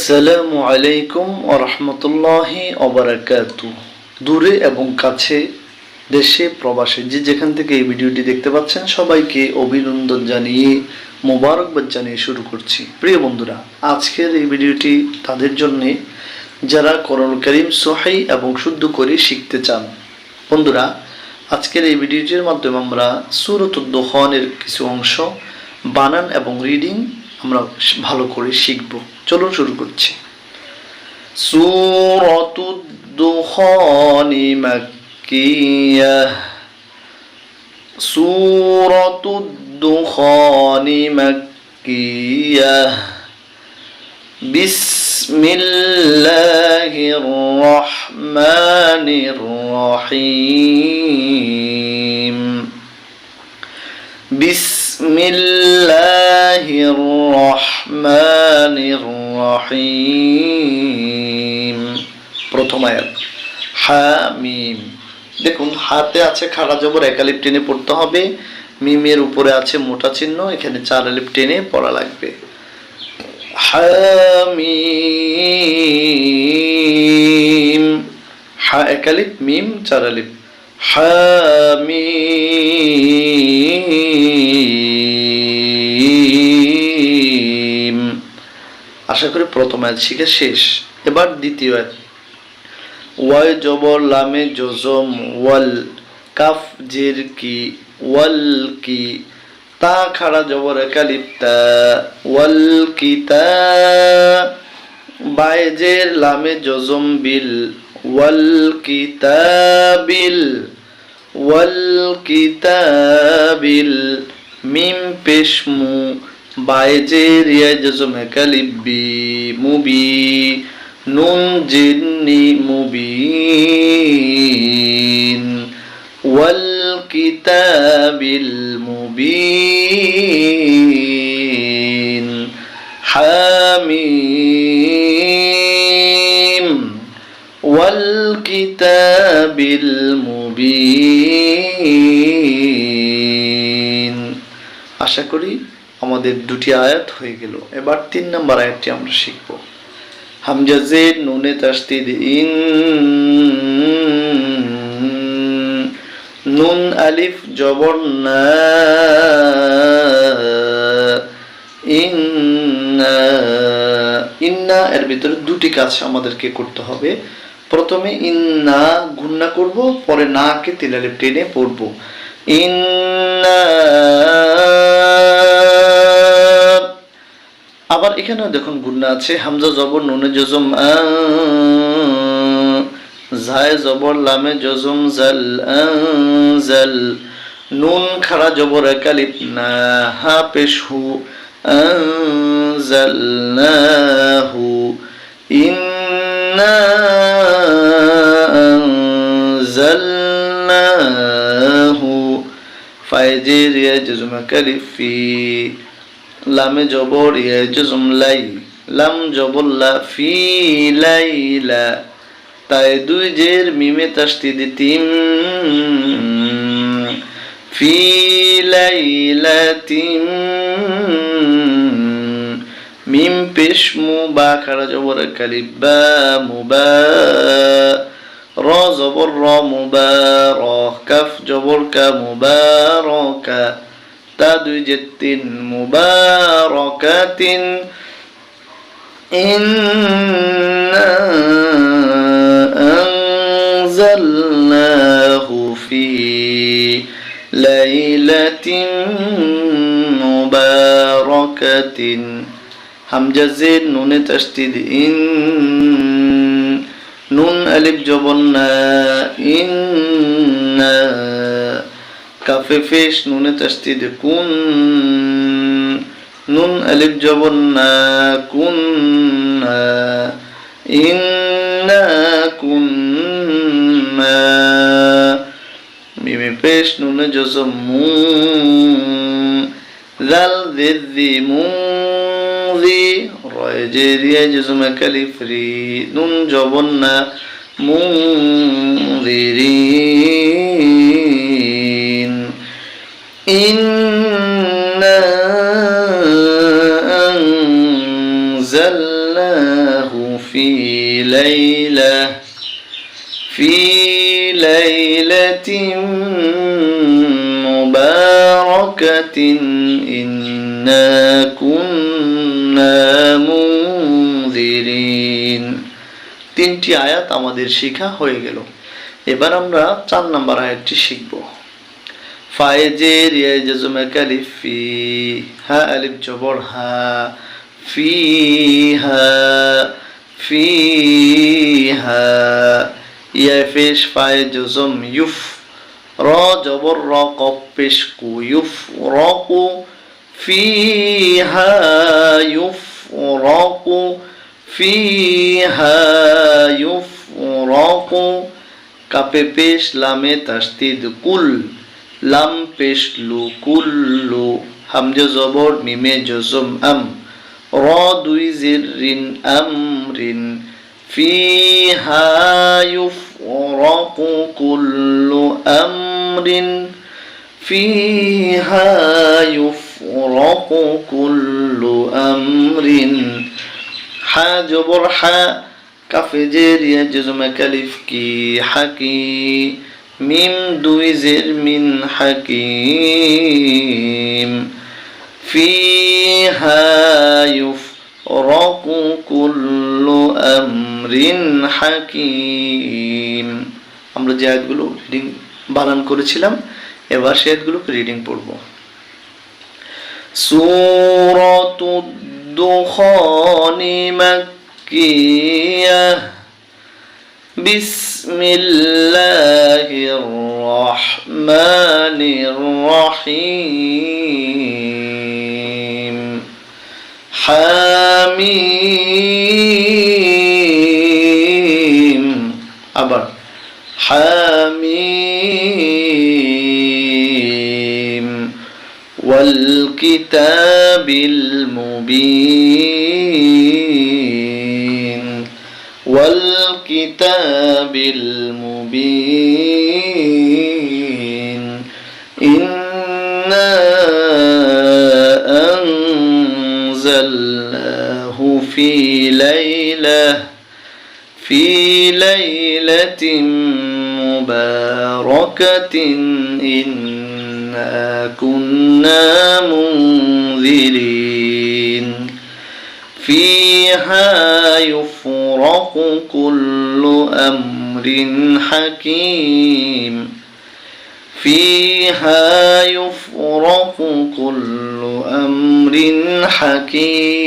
আসসালামু আলাইকুম ওরহমতুল্লাহি অবরাকাতু দূরে এবং কাছে দেশে, প্রবাসে যে যেখান থেকে এই ভিডিওটি দেখতে পাচ্ছেন, সবাইকে অভিনন্দন জানিয়ে, মোবারকবাদ জানিয়ে শুরু করছি। প্রিয় বন্ধুরা, আজকের এই ভিডিওটি তাদের জন্য, যারা করণ করিম সোহাই এবং শুদ্ধ করে শিখতে চান। বন্ধুরা, আজকের এই ভিডিওটির মাধ্যমে আমরা সুরত দোহনের কিছু অংশ, বানান এবং রিডিং আমরা ভালো করে শিখব চলুন শুরু করছি সুরত দুখানি মাক্কিয়া সুরত দুখানি মাক্কিয়া بسم الله الرحمن الرحيم بسم الله الرحمن الرحيم প্রথম আয়াত হামিম দেখুন হাতে আছে খাড়া জবর একালিপ টেনে পড়তে হবে মিমের উপরে আছে মোটা চিহ্ন এখানে চার আলিপ টেনে পড়া লাগবে হামিম হা একালিপ মিম চার আলিপ হামিম আশা করি প্রথম আয়াত শিখে শেষ। এবার দ্বিতীয় আয়াত। ওয়াই জবর লামে জজম, ওয়াল কাফ জের কি, ওয়াল কি, তা খাড়া জবর একালিপ তা ওয়াল কি তা বাইজের লামে জজম বিল, ওয়াল কিতাবিল ওয়াল কিতাবিল মিম পেশমু বাইজের ইয়াজমে কালিব্বি মুবি নুন জিন্নি মুবিন ওয়াল কিতাবিল মুবিন হামি ওয়াল কিতাবিল মুবিন আশা করি আমাদের দুটি আয়াত হয়ে গেল। এবার তিন নম্বর আয়াতটি আমরা শিখব। হামজাজে নুনে তাস্তিদ ইন, নুন আলিফ জবর ইন্না এর ভিতরে দুটি কাজ আমাদেরকে করতে হবে। প্রথমে ইন্না গুন্না করব, পরে নাকে তিলালিপ টেনে পড়ব। ইন্না আবার এখানেও দেখুন গুন্না আছে, হামজা জবর, নুনে জজম ঝায় জবর, লামে জজম জাল জাল নুন খাড়া জবর একালিপ না, হা, পেশ, হু আনজালনাহু ইন্না আনজালনাহু ফাইজিরিয়া জজম কালিফি লামে জবর ইয়া জুজুম লাই লাম জবর লা ফি লাইলা। তাই দুই জের মিমে তাস্তিদ তিম। ফি লাইলাতিম মিম পেশ মু বা, খারা জবর কালিব মুবা র জবর র মুবা র কাফ জবর কা মুবা তা দুই مستدجة مباركة. إنا أنزلناه في ليلة مباركة. همجة نون تشتد إن نون ألف جبرنا إنا কাফে ফেশ, নুনে তাসদিদ কুন নুন আলিফ জবর না কুন ইন্না কুন্না মিমে পেশ নুনে জজম মু জাল দিদি মুদি রয় যে দিয়ে জজম কালিফরি নুন জবন্না মুদিরিন إنا أنزلناه في ليلة في ليلة مباركة إنا كنا منذرين তিনটি আয়াত আমাদের শেখা হয়ে গেল এবার আমরা চার নম্বর আয়াতটি শিখব ফায়েজের ইয়ে জজমে কালিফ, হা, আলিফ, জবর, হা, ফি হা ফি, হা, ইয়া ফেশ ফায়ে ইউফ, র, জবর, র কপ কু, ইউফ, র, কু, ফি, হা, ইউফ, র, কু, ফি, হা, ইউফ, র, কু, কাপে, পেশ, লামে, তাস্তিদ, কুল লাম পেশ লু কুল্লু, হামজে জবর মিমে জজম আম র দুই জির রিন আম রিন ফিহা ইউফরাকু কুল্লু আমরিন, ফিহা ইউফরাকু কুল্লু আমরিন। হা জবর হা কাফে জের ইয়া জজমে কালিফ কি হাকি মিম দুই জের মিন হাকিম ফি হায়ুফ রকু কুল্লু আমরিন হাকিম। আমরা যে আয়াতগুলো রিডিং বানান করেছিলাম, এবার সে আয়াতগুলোকে রিডিং পড়ব। সূরাতুদ দুখানি মাক্কিয়াহ بسم الله الرحمن الرحيم حميم আবার حميم والكتاب المبين والكتاب المبين. إنا أنزلناه في ليلة في ليلة مباركة. إنا كنا منذرين. فيها يفرق كل أمر حكيم. فيها يفرق كل أمر حكيم.